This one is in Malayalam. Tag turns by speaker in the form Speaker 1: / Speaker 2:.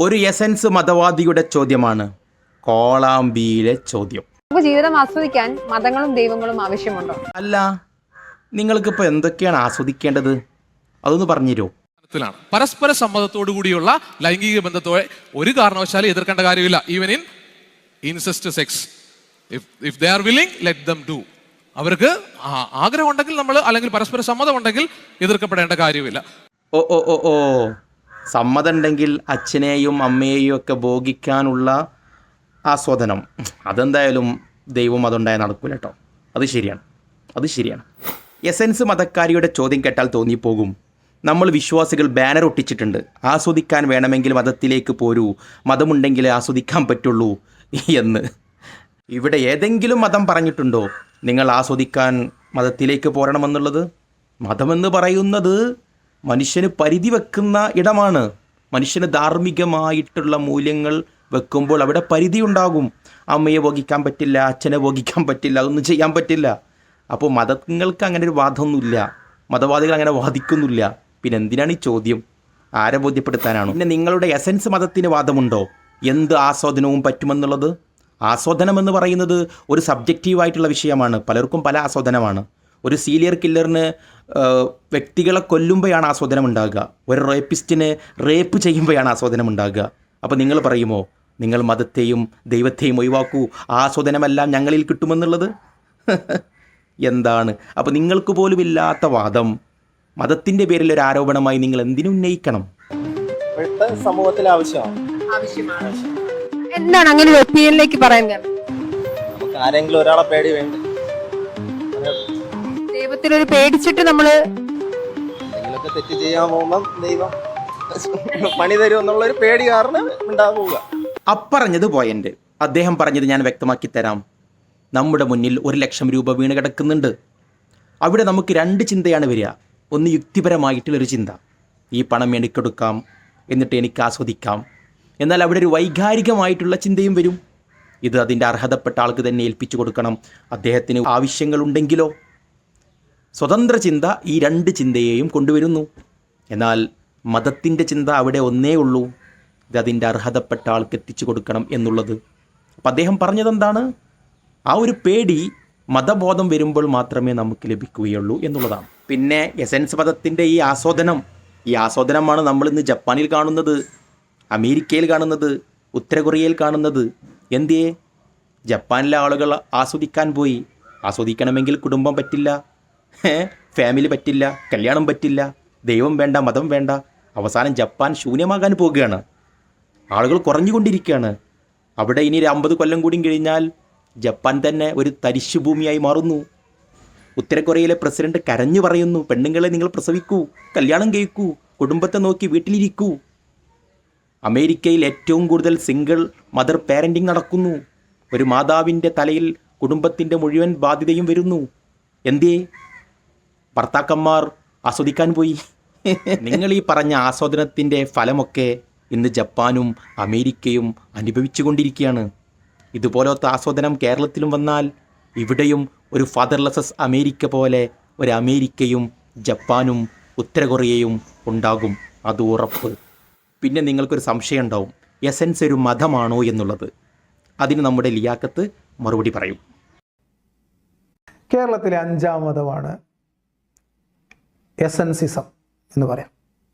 Speaker 1: ഒരു എസൻസ് മതവാദിയുടെ ചോദ്യമാണ്. കോളാമ്പിയിലെ ചോദ്യം.
Speaker 2: നമുക്ക് ജീവിതം ആസ്വദിക്കാൻ മതങ്ങളും ദൈവങ്ങളും ആവശ്യമുണ്ടോ?
Speaker 1: അല്ല നിങ്ങൾക്ക് നിങ്ങൾക്കിപ്പോൾ എന്തൊക്കെയാണ് ആസ്വദിക്കേണ്ടത്? അതൊന്ന് പറഞ്ഞുതരുമോ
Speaker 3: ത്തിലാണ്. പരസ്പര സമ്മതത്തോടു കൂടിയുള്ള ലൈംഗിക ബന്ധത്തോടെ ഒരു കാരണവശാലും എതിർക്കേണ്ട കാര്യമില്ല. Even in incest sex if if they are willing let them do അവർക്ക് ആഗ്രഹം ഉണ്ടെങ്കിൽ നമ്മൾ അല്ലെങ്കിൽ പരസ്പര സമ്മതം ഉണ്ടെങ്കിൽ എതിർക്കപ്പെടേണ്ട കാര്യമില്ല.
Speaker 1: ഓ ഓ ഓ ഓ. സമ്മതമുണ്ടെങ്കിൽ അച്ഛനെയും അമ്മയെയും ഒക്കെ ഭോഗിക്കാനുള്ള ആസ്വാദനം അതെന്തായാലും ദൈവം അതുണ്ടായാൽ നടക്കൂല കേട്ടോ. അത് ശരിയാണ്. അത് ശരിയാണ്. എസൻസ് മതക്കാരിയുടെ ചോദ്യം കേട്ടാൽ തോന്നിപ്പോകും. നമ്മൾ വിശ്വാസികൾ ബാനർ ഒട്ടിച്ചിട്ടുണ്ട്. ആസ്വദിക്കാൻ വേണമെങ്കിൽ മതത്തിലേക്ക് പോരൂ. മതമുണ്ടെങ്കിൽ ആസ്വദിക്കാൻ പറ്റുള്ളൂ എന്ന്. ഇവിടെ ഏതെങ്കിലും മതം പറഞ്ഞിട്ടുണ്ടോ? നിങ്ങൾ ആസ്വദിക്കാൻ മതത്തിലേക്ക് പോരണമെന്നുള്ളത്? മതമെന്ന് പറയുന്നത് മനുഷ്യന് പരിധി വെക്കുന്ന ഇടമാണ്. മനുഷ്യന് ധാർമ്മികമായിട്ടുള്ള മൂല്യങ്ങൾ വെക്കുമ്പോൾ അവിടെ പരിധി ഉണ്ടാകും. അമ്മയെ ഭോഗിക്കാൻ പറ്റില്ല അച്ഛനെ ഭോഗിക്കാൻ പറ്റില്ല അതൊന്നും ചെയ്യാൻ പറ്റില്ല. അപ്പോൾ മതങ്ങൾക്ക് അങ്ങനെ ഒരു വാദമൊന്നുമില്ല. മതവാദികൾ അങ്ങനെ വാദിക്കുന്നില്ല. പിന്നെ എന്തിനാണ് ഈ ചോദ്യം? ആരെ ബോധ്യപ്പെടുത്താനാണ്? പിന്നെ നിങ്ങളുടെ എസൻസ് മതത്തിന് വാദമുണ്ടോ? എന്ത് ആസ്വാദനവും പറ്റുമെന്നുള്ളത്? ആസ്വാദനം എന്ന് പറയുന്നത് ഒരു സബ്ജക്റ്റീവായിട്ടുള്ള വിഷയമാണ്. പലർക്കും പല ആസ്വാദനമാണ്. ഒരു സീനിയർ കില്ലറിന് വ്യക്തികളെ കൊല്ലുമ്പോഴാണ് ആസ്വാദനം ഉണ്ടാകുക ഒരു റേപ്പിസ്റ്റിന് റേപ്പ് ചെയ്യുമ്പോഴാണ് ആസ്വാദനം ഉണ്ടാകുക അപ്പോൾ നിങ്ങൾ പറയുമോ നിങ്ങൾ മതത്തെയും ദൈവത്തെയും ഒഴിവാക്കൂ ആസ്വാദനമെല്ലാം ഞങ്ങളിൽ കിട്ടുമെന്നുള്ളത്? എന്താണ്? അപ്പോൾ നിങ്ങൾക്ക് പോലും ഇല്ലാത്ത വാദം. മതത്തിന്റെ പേരിൽ ഒരു ആരോപണമായി നിങ്ങൾ എന്തിനു ഉന്നയിക്കണം?
Speaker 4: സമൂഹത്തിൽ ആവശ്യമാണ്.
Speaker 2: എന്താണ് അങ്ങനെ ഒരു ഒപ്പീനിയനിലേക്ക് പറയാൻ
Speaker 4: നമുക്ക് ആരെങ്കിലും ഒരാളെ പേടി വേണ്ട?
Speaker 2: ദൈവത്തിനൊരു പേടിച്ചിട്ട് നമ്മൾ
Speaker 4: എന്തെങ്കിലുമൊക്കെ തെറ്റ് ചെയ്യാൻ പോകുമ്പം ദൈവം പണി തരും എന്നുള്ളൊരു പേടി കാരണം ഉണ്ടാവുക
Speaker 1: അപ്പറഞ്ഞത് പോയന്റ്. അദ്ദേഹം പറഞ്ഞത് ഞാൻ വ്യക്തമാക്കി തരാം. നമ്മുടെ മുന്നിൽ ഒരു ലക്ഷം രൂപ വീണ് കിടക്കുന്നുണ്ട്. അവിടെ നമുക്ക് രണ്ട് ചിന്തയാണ് വരിക. ഒന്ന് യുക്തിപരമായിട്ടുള്ളൊരു ചിന്ത. ഈ പണം എനിക്കെടുക്കാം എന്നിട്ട് എനിക്ക് ആസ്വദിക്കാം. എന്നാൽ അവിടെ ഒരു വൈകാരികമായിട്ടുള്ള ചിന്തയും വരും. ഇത് അതിന്റെ അർഹതപ്പെട്ട ആൾക്ക് തന്നെ ഏൽപ്പിച്ചു കൊടുക്കണം. അദ്ദേഹത്തിന് ആവശ്യങ്ങളുണ്ടെങ്കിലോ? സ്വതന്ത്ര ചിന്ത ഈ രണ്ട് ചിന്തയെയും കൊണ്ടുവരുന്നു. എന്നാൽ മതത്തിന്റെ ചിന്ത അവിടെ ഒന്നേ ഉള്ളൂ. ഇത് അതിന്റെ അർഹതപ്പെട്ട ആൾക്ക് എത്തിച്ചു കൊടുക്കണം എന്നുള്ളത്. അപ്പം അദ്ദേഹം പറഞ്ഞതെന്താണ്? ആ ഒരു പേടി മതബോധം വരുമ്പോൾ മാത്രമേ നമുക്ക് ലഭിക്കുകയുള്ളൂ എന്നുള്ളതാണ്. പിന്നെ എസൻസ് പദത്തിന്റെ ഈ ആസ്വാദനം. ഈ ആസ്വാദനമാണ് നമ്മളിന്ന് ജപ്പാനിൽ കാണുന്നത് അമേരിക്കയിൽ കാണുന്നത് ഉത്തര കൊറിയയിൽ കാണുന്നത്. എന്തിയെ? ജപ്പാനിലെ ആളുകൾ ആസ്വദിക്കാൻ പോയി. ആസ്വദിക്കണമെങ്കിൽ കുടുംബം പറ്റില്ല? ഫാമിലി പറ്റില്ല കല്യാണം പറ്റില്ല ദൈവം വേണ്ട മതം വേണ്ട. അവസാനം ജപ്പാൻ ശൂന്യമാകാൻ പോകുകയാണ് ആളുകൾ കുറഞ്ഞുകൊണ്ടിരിക്കുകയാണ്. അവിടെ ഇനി ഒരു അമ്പത് കൊല്ലം കൂടി കഴിഞ്ഞാൽ ജപ്പാൻ തന്നെ ഒരു തരിശു ഭൂമിയായി മാറുന്നു ഉത്തരകൊറിയയിലെ പ്രസിഡന്റ് കരഞ്ഞു പറയുന്നു പെണ്ണുങ്ങളെ നിങ്ങൾ പ്രസവിക്കൂ കല്യാണം കഴിക്കൂ കുടുംബത്തെ നോക്കി വീട്ടിലിരിക്കൂ. അമേരിക്കയിൽ ഏറ്റവും കൂടുതൽ സിംഗിൾ മദർ പാരന്റിംഗ് നടക്കുന്നു. ഒരു മാതാവിന്റെ തലയിൽ കുടുംബത്തിന്റെ മുഴുവൻ ബാധ്യതയും വരുന്നു. എന്തേ ഭർത്താക്കന്മാർ ആസ്വദിക്കാൻ പോയി. നിങ്ങൾ ഈ പറഞ്ഞ ആസ്വാദനത്തിന്റെ ഫലമൊക്കെ ഇന്ന് ജപ്പാനും അമേരിക്കയും അനുഭവിച്ചു കൊണ്ടിരിക്കുകയാണ്. ഇതുപോലത്തെ ആസ്വാദനം കേരളത്തിലും വന്നാൽ ഇവിടെയും ഒരു ഫാദർലെസസ് അമേരിക്ക പോലെ ഒരു അമേരിക്കയും ജപ്പാനും ഉത്തര കൊറിയയും ഉണ്ടാകും. അത് ഉറപ്പ്. പിന്നെ നിങ്ങൾക്കൊരു സംശയം ഉണ്ടാവും. എസൻസ് ഒരു മതമാണോ എന്നുള്ളത്. അതിന് നമ്മുടെ ലിയാക്കത്ത് മറുപടി പറയും.
Speaker 5: കേരളത്തിലെ അഞ്ചാം മതമാണ്. എസൻസിസം എന്ന് പറയാം.